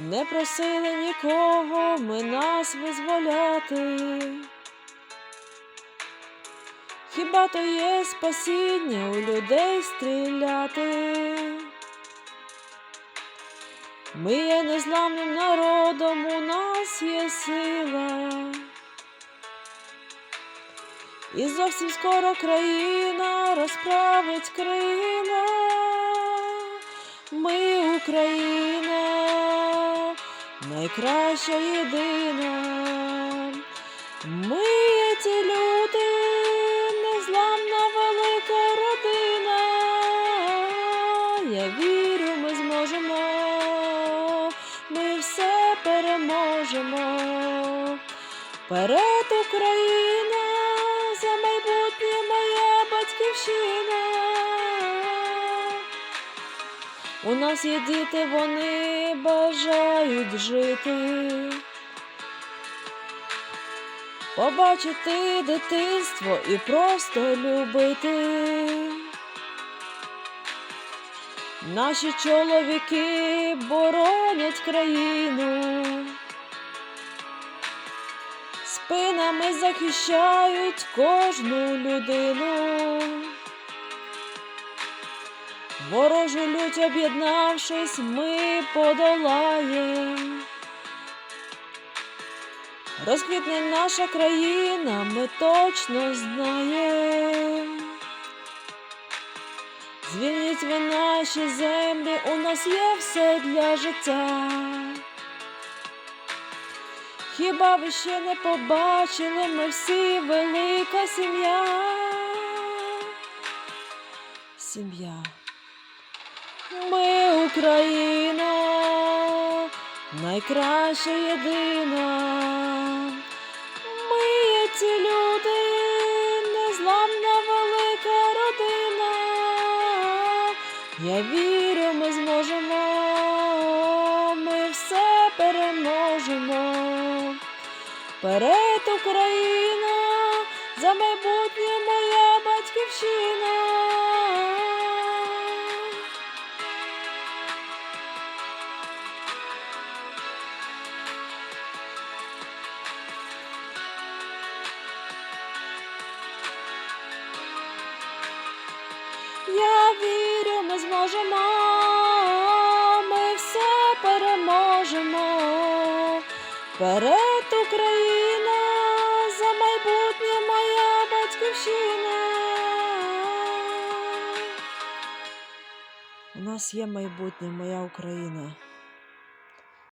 Не просили нікого ми нас визволяти. Хіба то є спасіння у людей стріляти? Ми є незламним народом, у нас є сила. І зовсім скоро країна розправить крила. Ми Україна, найкраща єдина. Ми є ті люди, незламна велика родина. Я вірю, ми зможемо, ми все переможемо. Вперед Україна, за майбутнє моя батьківщина. У нас є діти, вони бажають жити. Побачити дитинство і просто любити. Наші чоловіки боронять країну, спинами захищають кожну людину. Ворожу лють об'єднавшись, ми подолаєм. Розквітне наша країна, ми точно знаєм. Звільніть ви наші землі, у нас є все для життя. Хіба ви ще не побачили, ми всі велика сім'я? Сім'я. Ми Україна, найкраща єдина. Ми є ті люди, незламна велика родина. Я вірю, ми зможемо, ми все переможемо. Вперед Україна, за майбутнє моя батьківщина. Зможемо, ми все переможемо. Перед Україна, за майбутнє моя батьківщина. У нас є майбутнє, моя Україна.